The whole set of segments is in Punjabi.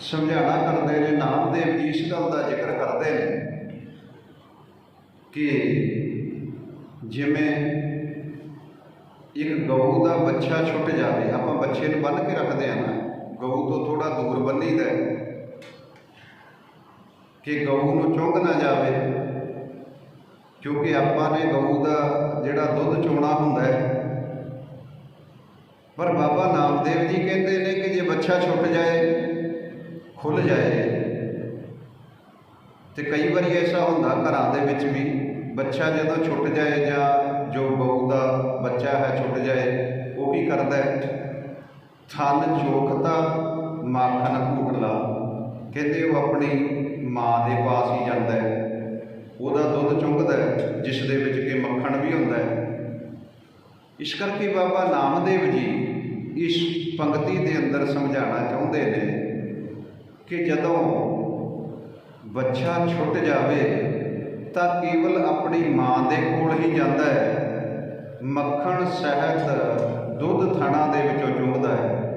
ਸਮਝਾਣਾ ਕਰਦੇ ਨੇ ਨਾਮਦੇਵ ਜੀ ਇਸ ਗੱਲ ਦਾ ਜ਼ਿਕਰ ਕਰਦੇ ਨੇ ਕਿ ਜਿਵੇਂ ਇੱਕ ਗਊ ਦਾ ਬੱਚਾ ਛੁੱਟ ਜਾਵੇ, ਆਪਾਂ ਬੱਚੇ ਨੂੰ ਬੰਨ੍ਹ ਕੇ ਰੱਖਦੇ ਆ ਨਾ, ਗਊ ਤੋਂ ਥੋੜਾ ਦੂਰ ਬੰਨੀਦਾ ਹੈ, ਕਿ ਗਊ ਨੂੰ ਚੁੰਗ ਨਾ ਜਾਵੇ, ਕਿਉਂਕਿ ਆਪਾਂ ਨੇ ਗਊ ਦਾ ਜਿਹੜਾ ਦੁੱਧ ਚੋਣਾ ਹੁੰਦਾ ਹੈ, ਪਰ ਬਾਬਾ ਨਾਮਦੇਵ ਜੀ ਕਹਿੰਦੇ ਨੇ ਕਿ ਜੇ ਬੱਚਾ ਛੁੱਟ ਜਾਏ ਖੁੱਲ ਜਾਏ। ਤੇ ਕਈ ਵਾਰੀ ਐਸਾ ਹੁੰਦਾ ਘਰਾਂ ਦੇ ਵਿੱਚ ਵੀ ਬੱਚਾ ਜਦੋਂ ਛੁੱਟ ਜਾਏ ਜਾਂ ਜੋ ਗਊ ਦਾ ਬੱਚਾ ਹੈ ਛੁੱਟ ਜਾਏ, ਉਹ ਵੀ ਕਰਦਾ ਹੈ? ਥਨ ਚੋਖਤਾ ਮਾਖਣ, ਘੁਟਲਾ। ਕਹਿੰਦੇ ਉਹ ਆਪਣੀ ਮਾਂ ਦੇ ਪਾਸ ਹੀ ਜਾਂਦਾ ਹੈ। ਉਹਦਾ ਦੁੱਧ ਚੁੰਗਦਾ ਹੈ, ਜਿਸ ਦੇ ਵਿੱਚ ਕਿ ਮੱਖਣ ਵੀ ਹੁੰਦਾ ਹੈ। ਇਸ ਕਰਕੇ ਬਾਬਾ ਨਾਮਦੇਵ ਜੀ ਇਸ ਪੰਕਤੀ ਦੇ ਅੰਦਰ ਸਮਝਾਉਣਾ ਚਾਹੁੰਦੇ ਨੇ ਕਿ ਜਦੋਂ ਬੱਚਾ ਛੁੱਟ ਜਾਵੇ ਤਾਂ ਕੇਵਲ ਆਪਣੀ ਮਾਂ ਦੇ ਕੋਲ ਹੀ ਜਾਂਦਾ ਹੈ। ਮੱਖਣ ਸਹਿਤ ਦੁੱਧ ਥਣਾ ਦੇ ਵਿੱਚੋਂ ਚੁੰਗਦਾ ਹੈ।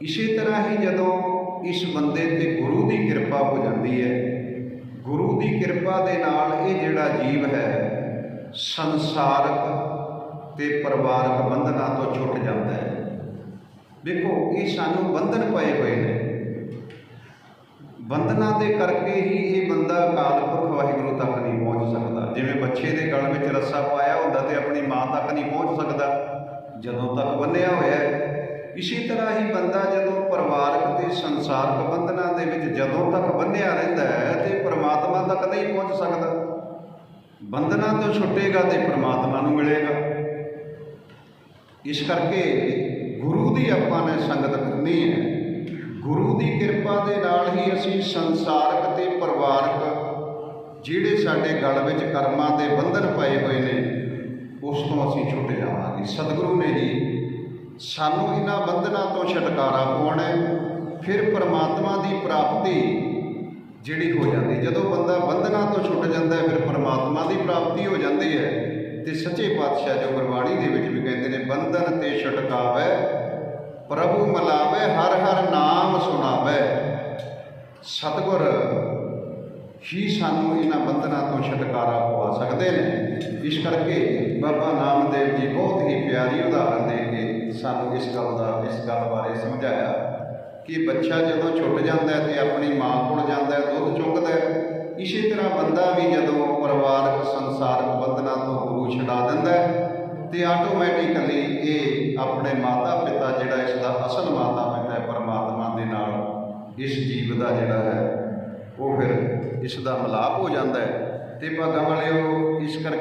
ਇਸੇ ਤਰ੍ਹਾਂ ਹੀ ਜਦੋਂ ਇਸ ਬੰਦੇ ਤੇ ਗੁਰੂ ਦੀ ਕਿਰਪਾ ਹੋ ਜਾਂਦੀ ਹੈ, ਗੁਰੂ ਦੀ ਕਿਰਪਾ ਦੇ ਨਾਲ ਇਹ ਜਿਹੜਾ ਜੀਵ ਹੈ, ਸੰਸਾਰਕ ਤੇ ਪਰਿਵਾਰਕ ਬੰਧਨਾਂ ਤੋਂ ਛੁੱਟ ਜਾਂਦਾ ਹੈ। ਦੇਖੋ, ਇਹ ਸਾਨੂੰ ਬੰਧਨ ਪਏ ਹੋਏ ਨੇ। ਬੰਧਨਾਂ ਦੇ ਕਰਕੇ ਹੀ ਇਹ ਬੰਦਾ ਅਕਾਲ ਪੁਰਖ ਵਾਹਿਗੁਰੂ ਤੱਕ ਨਹੀਂ ਪਹੁੰਚ ਸਕਦਾ। ਜਿਵੇਂ ਬੱਚੇ ਦੇ ਗਲ ਵਿੱਚ ਰੱਸਾ ਪਾਇਆ ਹੁੰਦਾ ਤੇ ਆਪਣੀ ਮਾਂ ਤੱਕ ਨਹੀਂ ਪਹੁੰਚ ਸਕਦਾ। ਜਦੋਂ ਤੱਕ ਬੰਨਿਆ ਹੋਇਆ ਹੈ, ਇਸੇ ਤਰ੍ਹਾਂ ਹੀ ਬੰਦਾ ਜਦੋਂ ਪਰਿਵਾਰਕ ਤੇ ਸੰਸਾਰਕ ਬੰਧਨਾਂ ਦੇ ਵਿੱਚ ਜਦੋਂ ਤੱਕ ਬੰਨਿਆ ਰਹਿੰਦਾ ਹੈ ਤੇ ਪ੍ਰਮਾਤਮਾ ਤੱਕ ਨਹੀਂ ਪਹੁੰਚ ਸਕਦਾ। ਬੰਧਨਾਂ ਤੋਂ ਛੁੱਟੇਗਾ ਤੇ ਪ੍ਰਮਾਤਮਾ ਨੂੰ ਮਿਲੇਗਾ। ਇਸ ਕਰਕੇ ਗੁਰੂ ਦੀ ਆਪਾਂ ਨੇ ਸੰਗਤ ਕਰਨੀ ਹੈ। ਗੁਰੂ ਦੀ ਕਿਰਪਾ ਦੇ ਨਾਲ ਹੀ ਅਸੀਂ ਸੰਸਾਰਕ ਤੇ ਪਰਿਵਾਰਕ ਜਿਹੜੇ ਸਾਡੇ ਗਲ ਵਿੱਚ ਕਰਮਾਂ ਦੇ ਬੰਧਨ ਪਏ ਹੋਏ ਨੇ, ਉਸ ਤੋਂ ਅਸੀਂ ਛੁੱਟ ਜਾਵਾਂਗੇ। ਸਤਿਗੁਰੂ ਨੇ ਜੀ ਸਾਨੂੰ ਇਹਨਾਂ ਬੰਧਨਾਂ ਤੋਂ ਛੁਟਕਾਰਾ ਪਾਉਣਾ ਫਿਰ ਪਰਮਾਤਮਾ ਦੀ ਪ੍ਰਾਪਤੀ ਜਿਹੜੀ ਹੋ ਜਾਂਦੀ ਜਦੋਂ ਬੰਦਾ ਬੰਧਨਾਂ ਤੋਂ ਛੁੱਟ ਜਾਂਦਾ ਫਿਰ ਪਰਮਾਤਮਾ ਦੀ ਪ੍ਰਾਪਤੀ ਹੋ ਜਾਂਦੀ ਹੈ। ਤੇ ਸੱਚੇ ਪਾਤਸ਼ਾਹ ਜੋ ਗੁਰਬਾਣੀ ਦੇ ਵਿੱਚ ਵੀ ਕਹਿੰਦੇ ਨੇ, ਬੰਧਨ ਤੇ ਛੁਟਕਾਵੇ ਪ੍ਰਭੂ ਮਲਾਵੇ, ਹਰ ਹਰ ਨਾਮ ਸੁਣਾਵੇ। ਸਤਿਗੁਰ, ਹੀ ਸਾਨੂੰ ਇਹਨਾਂ ਬੰਧਨਾਂ ਤੋਂ ਛੁਟਕਾਰਾ ਪਵਾ ਸਕਦੇ ਨੇ। ਇਸ ਕਰਕੇ ਬਾਬਾ ਨਾਮਦੇਵ ਜੀ ਬਹੁਤ ਹੀ ਪਿਆਰੀ ਉਦਾਹਰਨ ਦੇ ਕੇ ਸਾਨੂੰ ਇਸ ਗੱਲ ਦਾ, ਇਸ ਗੱਲ ਬਾਰੇ ਸਮਝਾਇਆ ਕਿ ਬੱਚਾ ਜਦੋਂ ਛੁੱਟ ਜਾਂਦਾ ਹੈ ਤੇ ਆਪਣੀ ਮਾਂ ਕੋਲ ਜਾਂਦਾ ਹੈ, ਦੁੱਧ ਚੁੰਗਦਾ ਹੈ, ਇਸੇ ਤਰ੍ਹਾਂ ਬੰਦਾ ਵੀ ਜਦੋਂ ਪਰਿਵਾਰਕ, ਸੰਸਾਰਕ ਬੰਧਨਾਂ ਤੋਂ ਗੁਰੂ ਛਡਾ ਦਿੰਦਾ ਹੈ ਤੇ ਆਟੋਮੈਟਿਕਲੀ ਇਹ ਆਪਣੇ ਮਾਤਾ ਪਿਤਾ ਇਸ ਜੀਵ ਦਾ ਜਿਹੜਾ ਹੈ, ਉਹ ਫਿਰ ਇਸ ਦਾ ਮਿਲਾਪ ਹੋ ਜਾਂਦਾ ਹੈ। ਤੇ ਭਾਗਾਂ ਵਾਲਿਓ ਇਸ ਕਰਕੇ